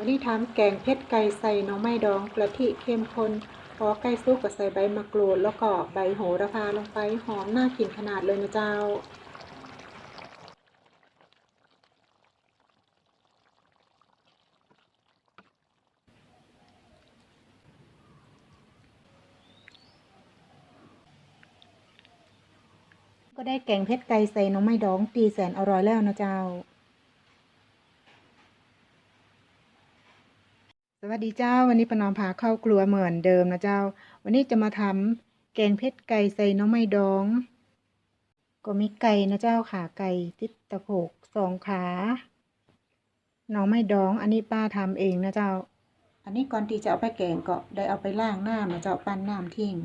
วันนี้ทำแกงเผ็ดไก่ใส่น่อไม้ดองกะทิเข้มข้นพอไก่สุกก็ใส่ใบมะกรูด แล้วก็ใบโหระพาลงไปหอมน่ากินขนาดเลยนะเจ้าก็ได้แกงเผ็ดไก่ใส่น้องไม้ดองตีแสนอร่อยแล้วนะเจ้า วัสดีเจ้าวันนี้ปานอมพาเข้าครัวเหมือนเดิมนะเจ้า วันนี้จะมาทำแกงเผ็ดไก่ใส่น้องไม้ดอง ก็มีไก่นะเจ้าขาไก่ติดตะโพกสองขาน้องไม้ดอง อันนี้ป้าทำเองนะเจ้า อันนี้ก่อนที่จะเอาไปแกงก็ได้เอาไปล้างน้ำนะเจ้าปั้นน้ำทิ้ง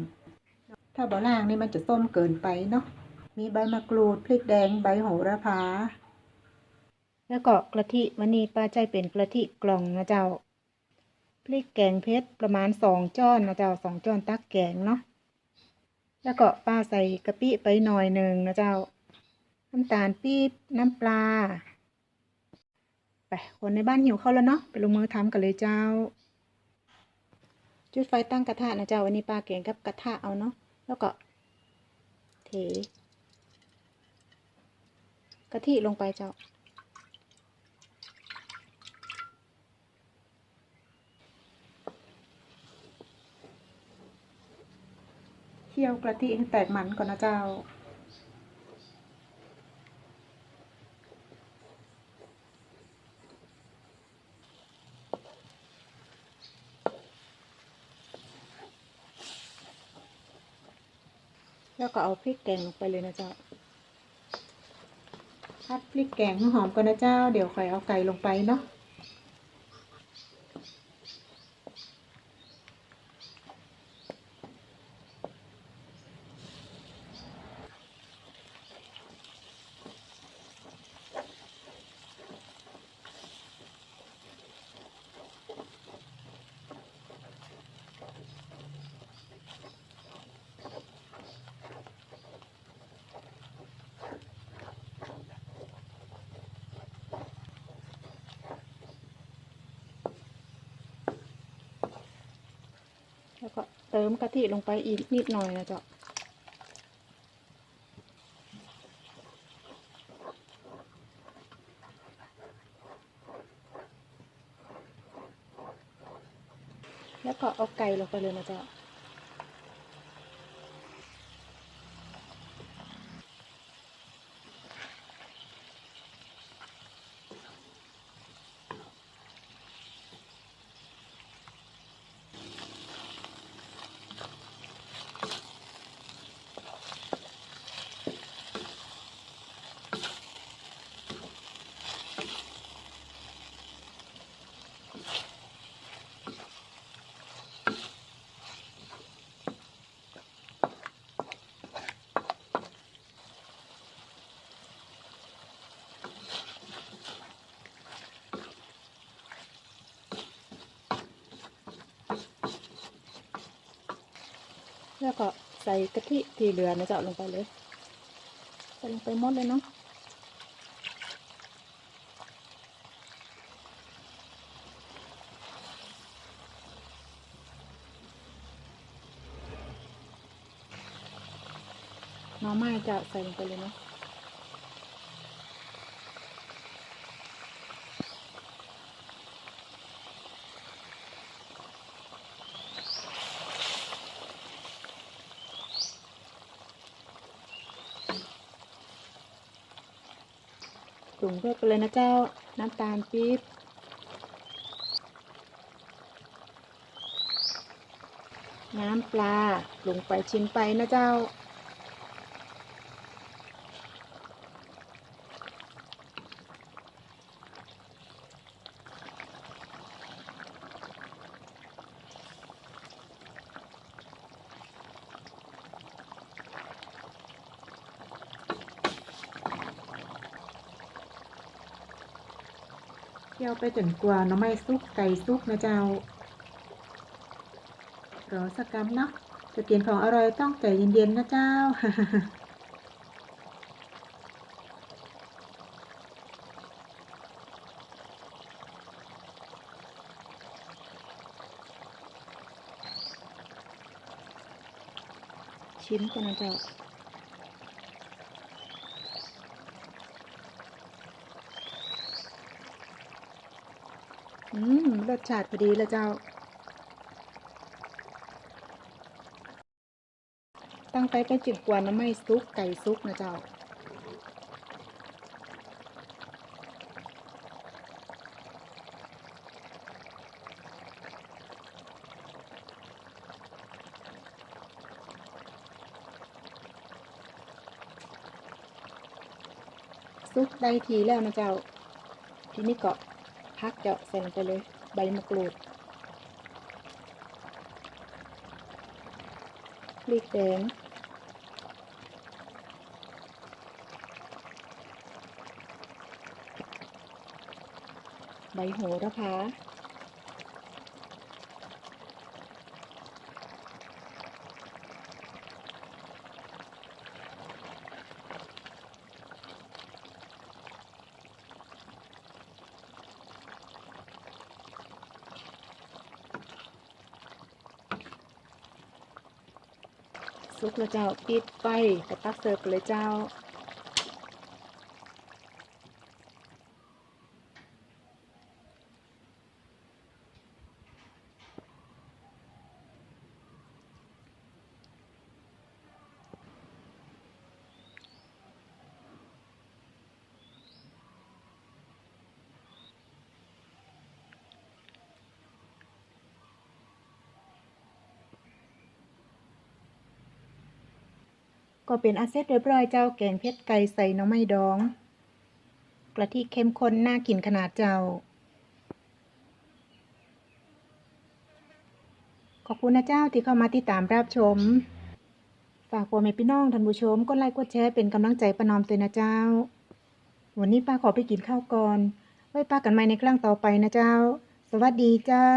ถ้าบ่ล้างนี่มันจะส้มเกินไปเนาะมีใบมะกรูดพริกแดงใบโหระพา แล้วก็กะทิวันนี้ป้าใจเป็นกะทิกล่องนะเจ้า พริกแกงเพชรประมาณสองจ้อนนะเจ้าสองจ้อนตักแกงเนาะแล้วก็ป้าใส่กะปิไปหน่อยหนึ่งนะเจ้า น้ำตาลปี๊บน้ำปลา ไปคนในบ้านหิวเข้าแล้วเนาะไปลงมือทำกันเลยเจ้า จุดไฟตั้งกระทะนะเจ้าวันนี้ป้าแกงกับกระทะเอาเนาะแล้วก็ เทกะทิลงไปเจ้า คี่ยวกะทิให้แตกมันก่อนนะเจ้า แล้วก็เอาพริกแกงลงไปเลยนะเจ้าพัดพริกแกงให้หอมก่อนนะเจ้า เดี๋ยวคอยเอาไก่ลงไปเนาะ แล้วก็ เติมกะทิลงไปอีกนิดหน่อยนะเจ้าแล้วก็เอาไก่ลงไปเลยนะเจ้า แล้วก็ใส่กะทิที่เหลือนะเจ้าลงไปเลยใส่ลงไปหมดเลยเนาะหน่อไม้จะใส่ลงไปเลยเนาะ ปรุงรสไปเลยนะเจ้าน้ำตาลปี๊บน้ำปลาลงไปชิมไปนะเจ้า คี่ยวไปจนกว่าน้ำไม่ซุกไก่ซุกนะเจ้ารอสักกำเนาะจะกินของอร่อยต้องใจเย็นๆนะเจ้าชิ้นกันนะเจ้า รสชาติพอดีแล้วเจ้า ตั้งไปไปจึงกว่าน้ำไม่ซุกไก่ซุกนะเจ้าซุกได้ทีแล้วนะเจ้า ทีนี้ก็พักเจาะใส่ลงไปเลย ใบมะกรูดพริกแดงใบโหระพา ซุกแล้วเจ้าปิดไฟไปตักเสิร์ฟกันเลยเจ้า ก็เป็นอาเซตเรียบร้อยเจ้าแกงเพชรไก่ใส่น้องไม้ดอง กระทิเข้มข้นน่ากินขนาดเจ้า ขอบคุณนะเจ้าที่เข้ามาติดตามรับชม ฝากพ่อแม่พี่น้องท่านผู้ชมกดไลค์กดแชร์เป็นกำลังใจประนอมเตยนะเจ้า วันนี้ป้าขอไปกินข้าวก่อน ไว้ป้ากันใหม่ในครั้งต่อไปนะเจ้า สวัสดีเจ้า